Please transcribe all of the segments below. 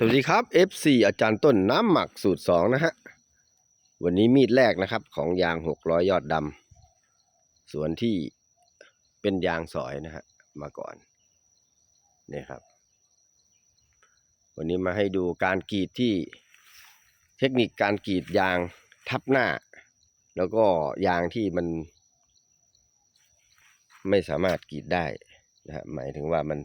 สวัสดีครับ FC อาจารย์ต้นน้ำหมักสูตรสองนะฮะ วันนี้มีดแรกนะครับ ของยางหกร้อยยอดดำส่วนที่เป็นยางสอยนะฮะ มาก่อนนี่ครับ วันนี้มาให้ดูการกรีดที่เทคนิคการกรีดยางทับหน้า แล้วก็ยางที่มัน ไม่สามารถกรีดได้นะฮะหมายถึงว่ามัน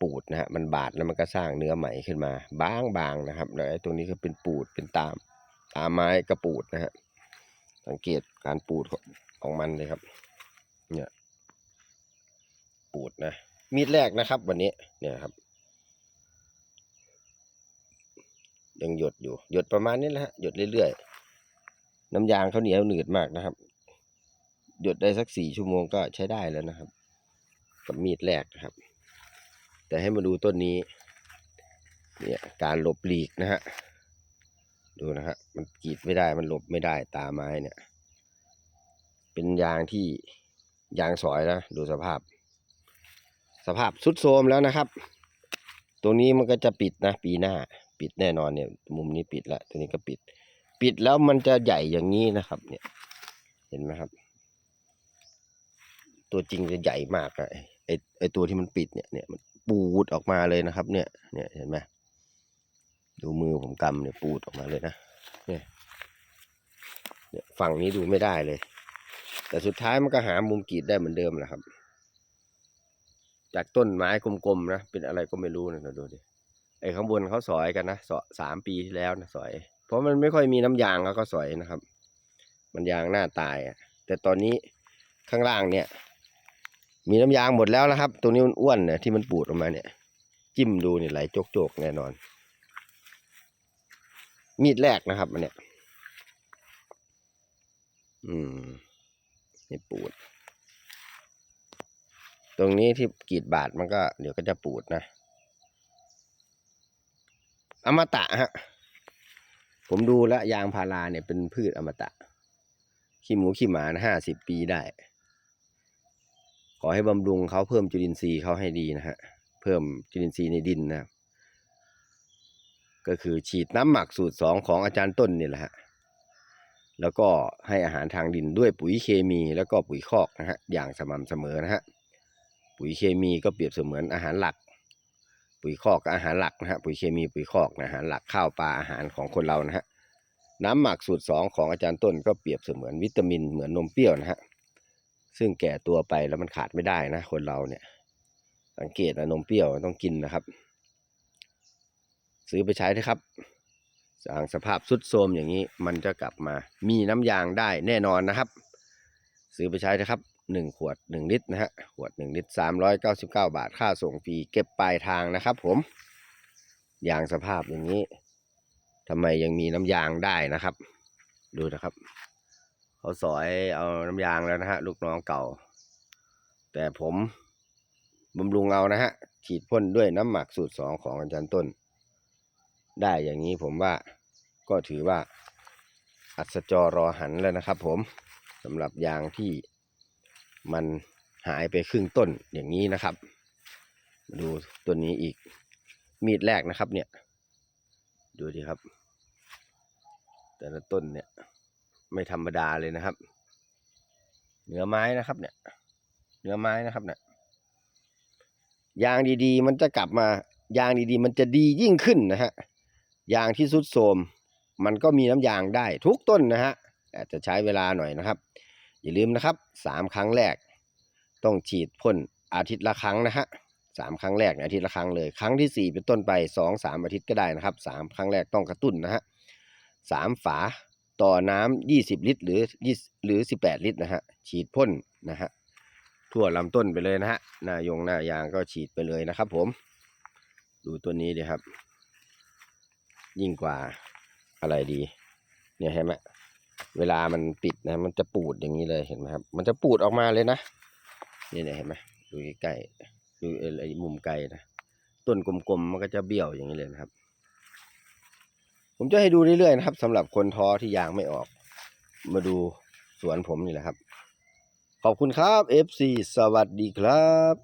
ปูดนะฮะมันบาดแล้วมันก็สร้างเนื้อใหม่ขึ้นมา บางบางนะครับแล้วไอ้ตรงนี้ก็เป็นปูดเป็นตามตามไม้กระปูดนะฮะสังเกตการปูดของมันเลยครับ เนี่ยปูดนะมีดแรกนะครับ วันนี้เนี่ยครับยังหยดอยู่หยดประมาณนี้แหละฮะหยดเรื่อยๆน้ำยางเขาเหนียวหนืดมากนะครับ หยดได้สักสี่ชั่วโมงก็ใช้ได้แล้วนะครับ กับมีดแรกนะครับ แต่ให้มาดูต้นนี้ เนี่ยการหลบหลีกนะฮะ ดูนะฮะ มันกีดไม่ได้ มันหลบไม่ได้ ตาไม้เนี่ย เป็นยางที่ยางสอยนะ ดูสภาพ สภาพสุดโทมแล้วนะครับ ตรงนี้มันก็จะปิดนะ ปีหน้า ปิดแน่นอนเนี่ย มุมนี้ปิดแล้วตัวนี้ก็ปิด ปิดแล้วมันจะใหญ่อย่างนี้นะครับ เนี่ย เห็นไหมครับ ตัวจริงจะใหญ่มากอะไอไอตัวที่มันปิดเนี่ย เนี่ยมัน ปูดออกมาเลยนะครับ เนี่ย เนี่ยเห็นไหมดูมือผมกำเนี่ยปูดออกมาเลยนะเนี่ยเนี่ยฝั่งนี้ดูไม่ได้เลย แต่สุดท้ายมันก็หามุมกรีดได้เหมือนเดิมแหละครับ จากต้นไม้กลมๆนะเป็นอะไรก็ไม่รู้นะดูดิไอ้ข้างบนเขาสอยกันนะสอสามปีที่แล้วนะสอย เพราะมันไม่ค่อยมีน้ำยางเขาก็สอยนะครับ มันยางหน้าตายอะ แต่ตอนนี้ข้างล่างเนี่ย มีน้ำยางหมดแล้วนะครับตรงนี้มันอ้วนเนี่ยที่มันปูดออกมาเนี่ย จิ้มดูเนี่ยไหลโจกๆแน่นอน มีดแรกนะครับอันเนี้ยอืมนี่ปูด ตรงนี้ที่กรีดบาดมันก็ เดี๋ยวก็จะปูดนะอมตะฮะ ผมดูแล้วยางพาราเนี่ยเป็นพืชอมตะ ขี้หมูขี้หมาห้าสิบปีได้ ขอให้บำรุงเขาเพิ่มจุลินทรีย์เขาให้ดีนะฮะ เพิ่มจุลินทรีย์ในดินนะก็คือฉีดน้ำหมักสูตรสองของอาจารย์ต้นนี่แหละฮะ แล้วก็ให้อาหารทางดินด้วยปุ๋ยเคมีแล้วก็ปุ๋ยคอกนะฮะ อย่างสม่ำเสมอนะฮะ ปุ๋ยเคมีก็เปรียบเสมือนอาหารหลัก ปุ๋ยคอกก็อาหารหลักนะฮะ ปุ๋ยเคมีปุ๋ยคอกนะอาหารหลักข้าวปลาอาหารของคนเรานะฮะ น้ำหมักสูตรสองของอาจารย์ต้นก็เปรียบเสมือนวิตามินเหมือนนมเปรี้ยวนะฮะ ซึ่งแก่ตัวไปแล้วมันขาดไม่ได้นะ คนเราเนี่ย สังเกตนะนมเปรี้ยวต้องกินนะครับ ซื้อไปใช้นะครับสางสภาพสุดโทรมอย่างนี้ มันจะกลับมา มีน้ำยางได้แน่นอนนะครับ ซื้อไปใช้นะครับหนึ่งขวดหนึ่งลิตรนะฮะขวดหนึ่งลิตรสามร้อยเก้าสิบเก้าบาทค่าส่งฟรีเก็บปลายทางนะครับ ผม ยางสภาพอย่างนี้ทำไมยังมีน้ำยางได้นะครับ ดูนะครับ เขาสอยเอาน้ำยางแล้วนะฮะ ลูกน้องเก่า แต่ผมบำรุงเอานะฮะ ฉีดพ่นด้วยน้ำหมักสูตรสองของอาจารย์ต้น ได้อย่างนี้ผมว่าก็ถือว่า อัศจรรอหันแล้วนะครับผมสำหรับยางที่มันหายไปครึ่งต้นอย่างนี้นะครับ ดูตัวนี้อีกมีดแรกนะครับเนี่ย ดูดิครับ แต่ละต้นเนี่ย ไม่ธรรมดาเลยนะครับ เนื้อไม้นะครับ เนี่ย เนื้อไม้นะครับ เนี่ย ยางดีๆ มันจะกลับมา ยางดีๆ มันจะดียิ่งขึ้นนะฮะ ยางที่สุดโทรมมันก็มีน้ำยางได้ทุกต้นนะฮะแต่จะใช้เวลาหน่อยนะครับ อย่าลืมนะครับสามครั้งแรก ต้องฉีดพ่นอาทิตย์ละครั้งนะฮะสามครั้งแรกเนี่ยอาทิตย์ละครั้งเลย ครั้งที่สี่เป็นต้นไปสองสามอาทิตย์ก็ได้นะครับสามครั้งแรกต้องกระตุ้นนะฮะสามฝา ต่อน้ำยี่สิบลิตร หรือยี่หรือสิบแปดลิตรนะฮะฉีดพ่นนะฮะทั่วลำต้นไปเลยนะฮะหน้ายงหน้ายางก็ฉีดไปเลยนะครับ ผม ดูตัวนี้ดีครับ ยิ่งกว่าอะไรดี เนี่ยเห็นไหมเวลามันปิดนะ มันจะปูดอย่างนี้เลยเห็นไหมครับ มันจะปูดออกมาเลยนะนี่เนี่ยเห็นไหมดูใกล้ดูไอ้มุมไกลนะต้นกลมๆมันก็จะเบี้ยวอย่างนี้เลยนะครับ ผมจะให้ดูเรื่อยๆนะครับสำหรับคนท้อที่ยางไม่ออก มาดูสวนผมนี่แหละครับ ขอบคุณครับ FC สวัสดีครับ